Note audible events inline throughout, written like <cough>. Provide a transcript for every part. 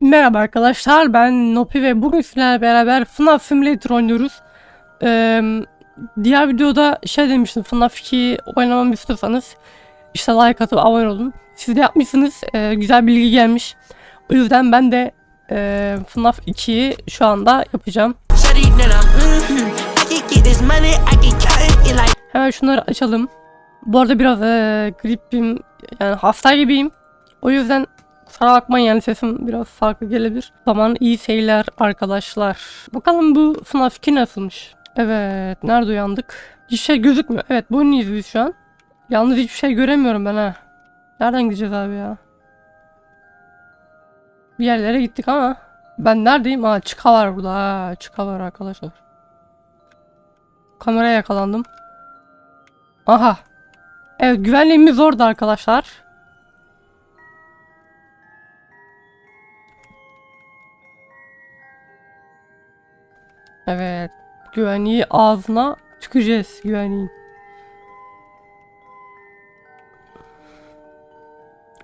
Merhaba arkadaşlar ben Nopi ve bugün sizlerle beraber FNAF Simulator oynuyoruz. Ee, diğer videoda şey demiştim FNAF 2 oynamamı istiyorsanız işte like atıp abone olun. Siz de yapmışsınız ee, güzel bilgi gelmiş. O yüzden ben de e, FNAF 2'yi şu anda yapacağım. Hemen şunları açalım. Bu arada biraz e, gripim yani hasta gibiyim. O yüzden kusura bakmayın yani sesim biraz farklı gelebilir. Zaman iyi seyirler arkadaşlar. Bakalım bu FNAF 2 nasılmış? Evet nerede uyandık? Hiçbir şey gözükmüyor. Evet bu oyunu izliyoruz şu an. Yalnız hiçbir şey göremiyorum ben ha. Nereden gideceğiz abi ya? Bir yerlere gittik ama. Ben neredeyim? Aa çıka var burada. Ha, çıka var arkadaşlar. Kameraya yakalandım. Aha. Evet güvenliğimiz orada arkadaşlar. Evet. Güvenliği ağzına tüküreceğiz güvenliğin.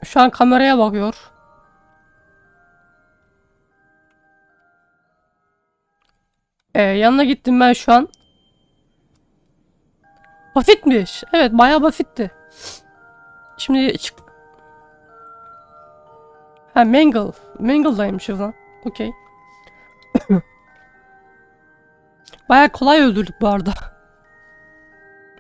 Şu an kameraya bakıyor. Ee, yanına gittim ben şu an. Basitmiş. Evet bayağı basitti. Şimdi çık... Ha Mangle. Mangle'daymışız lan. Okey. Bayağı kolay öldürdük bu arada.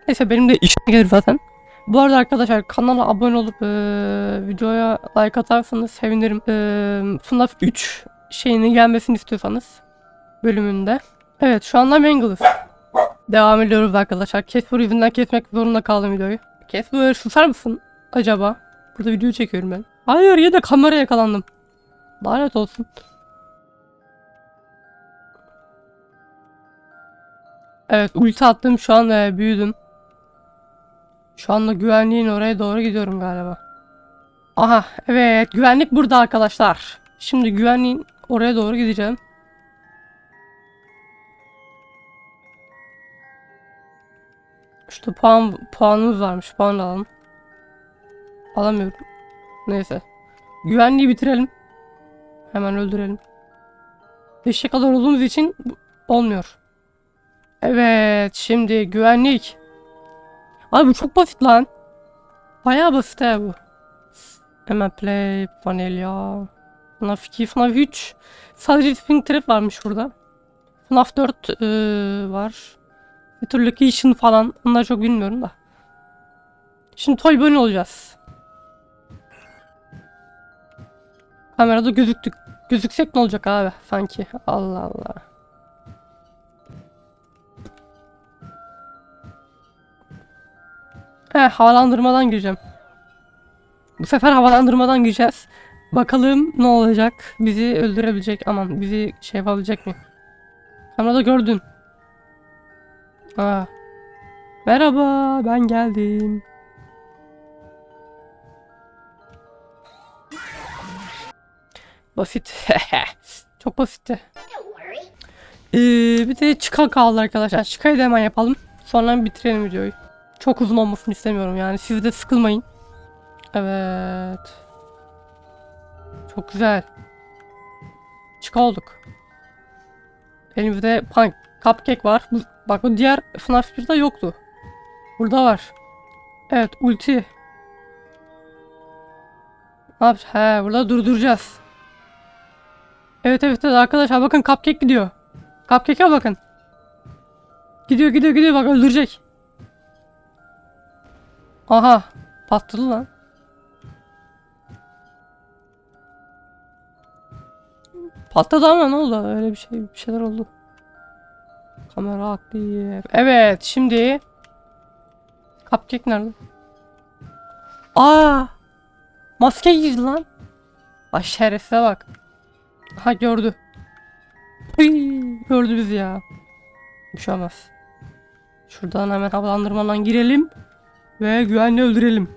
Neyse benim de işime gelir zaten. Bu arada arkadaşlar kanala abone olup eee, videoya like atarsanız sevinirim. Eee FNAF 3 şeyinin gelmesini istiyorsanız bölümünde. Evet şu anda Mangle'ız. Devam ediyoruz arkadaşlar. Casper yüzünden kesmek zorunda kaldım videoyu. Casper susar mısın acaba? Burada video çekiyorum ben. Hayır ya da kamera yakalandım. Lanet olsun. Evet ulti attım şu an e, büyüdüm. Şu anda güvenliğin oraya doğru gidiyorum galiba. Aha evet güvenlik burada arkadaşlar. Şimdi güvenliğin oraya doğru gideceğim. İşte puan puanımız varmış. Puan alalım. Alamıyorum. Neyse. Güvenliği bitirelim. Hemen öldürelim. 5'e kadar olduğumuz için olmuyor. Evet, şimdi güvenlik. Abi bu çok basit lan. Bayağı basit he bu. Hemen play, vanilya. FNAF 2, FNAF 3. Sadece Springtrap varmış burada. FNAF 4 eee, var. Bir tür location falan. Onları çok bilmiyorum da. Şimdi Toy Bunny olacağız. Kamerada gözüktük. Gözüksek ne olacak abi sanki. Allah Allah. Havalandırmadan gireceğim. Bu sefer havalandırmadan gireceğiz. Bakalım ne olacak. Bizi öldürebilecek. Aman bizi şey yapabilecek mi? Kamerada gördün. Aa. Merhaba, ben geldim. Basit. <laughs> Çok basitti. Ee, bir de çıka kaldı arkadaşlar. Çıkayı da hemen yapalım. Sonra bitirelim videoyu. Çok uzun olmasını istemiyorum yani. Siz de sıkılmayın. Evet. Çok güzel. Çıka olduk. Elimizde pan cupcake var. Bu, bak bu diğer FNAF 1'de yoktu. Burada var. Evet ulti. Ne yapacağız? He burada durduracağız. Evet evet evet arkadaşlar bakın cupcake gidiyor. Cupcake'e bakın. Gidiyor gidiyor gidiyor bak öldürecek. Aha patladı lan. Patladı ama ne oldu? Öyle bir şey bir şeyler oldu. Kamera aktif. Evet şimdi Cupcake nerede? Aa! Maske giydi lan. Ay şerefsize bak. Ha gördü. Hıy, gördü bizi ya. Olmaz. Şuradan hemen havalandırmadan girelim. Ve güvenli öldürelim.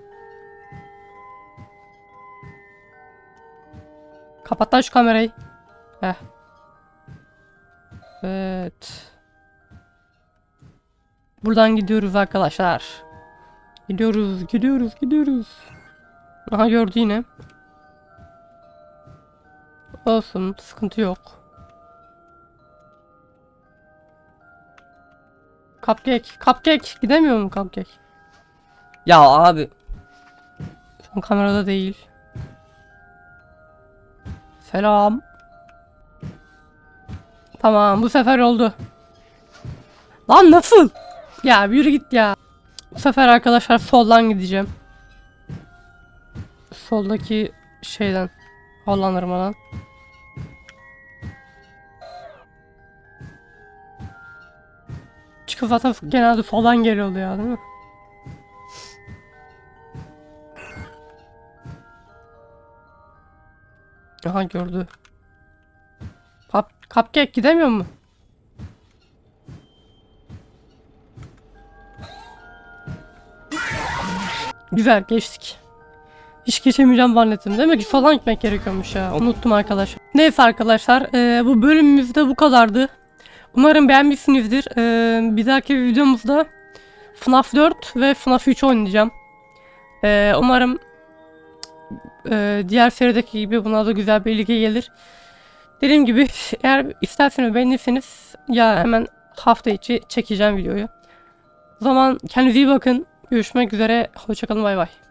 Kapat lan şu kamerayı. Heh. Evet. Buradan gidiyoruz arkadaşlar. Gidiyoruz, gidiyoruz, gidiyoruz. Aha gördü yine. Olsun sıkıntı yok. Cupcake. Cupcake. Gidemiyor mu Cupcake? Ya abi. Şu kamerada değil. Selam. Tamam bu sefer oldu. Lan nasıl? Ya yürü git ya. Bu sefer arkadaşlar soldan gideceğim. Soldaki şeyden. Havalandırmadan. Çünkü zaten genelde soldan geliyordu ya değil mi? Aha gördü. Cup, cupcake gidemiyor mu? Güzel geçtik. Hiç geçemeyeceğim zannettim. Demek ki falan gitmek gerekiyormuş ya. Unuttum arkadaşlar. Neyse arkadaşlar. eee, bu bölümümüzde bu kadardı. Umarım beğenmişsinizdir. Eee, bir dahaki videomuzda FNAF 4 ve FNAF 3 oynayacağım. Eee, umarım eee, diğer serideki gibi buna da güzel bir ilgi gelir. Dediğim gibi eğer isterseniz beğenirseniz ya hemen hafta içi çekeceğim videoyu. O zaman kendinize iyi bakın. Görüşmek üzere. Hoşçakalın bay bay.